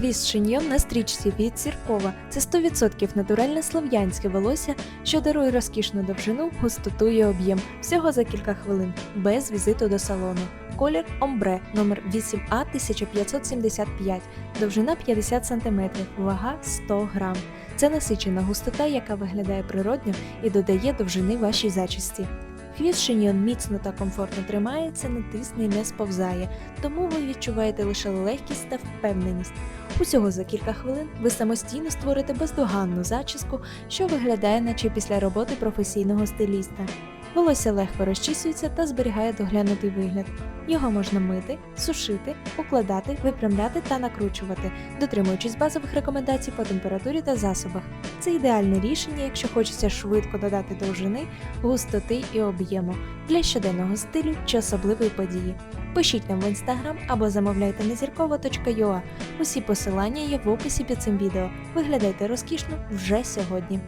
Хвіст шиньйон на стрічці від Сіркова. Це 100% натуральне слов'янське волосся, що дарує розкішну довжину, густоту і об'єм. Всього за кілька хвилин, без візиту до салону. Колір омбре номер 8А 1575, довжина 50 см, вага 100 грам. Це насичена густота, яка виглядає природньо і додає довжини вашій зачісті. Хвіст шиньйон міцно та комфортно тримається, не тисне і не сповзає, тому ви відчуваєте лише легкість та впевненість. Усього за кілька хвилин ви самостійно створите бездоганну зачіску, що виглядає наче після роботи професійного стиліста. Волосся легко розчісується та зберігає доглянутий вигляд. Його можна мити, сушити, укладати, випрямляти та накручувати, дотримуючись базових рекомендацій по температурі та засобах. Це ідеальне рішення, якщо хочеться швидко додати довжини, густоти і об'єму для щоденного стилю чи особливої події. Пишіть нам в інстаграм або замовляйте на зіркова.ua. Усі посилання є в описі під цим відео. Виглядайте розкішно вже сьогодні.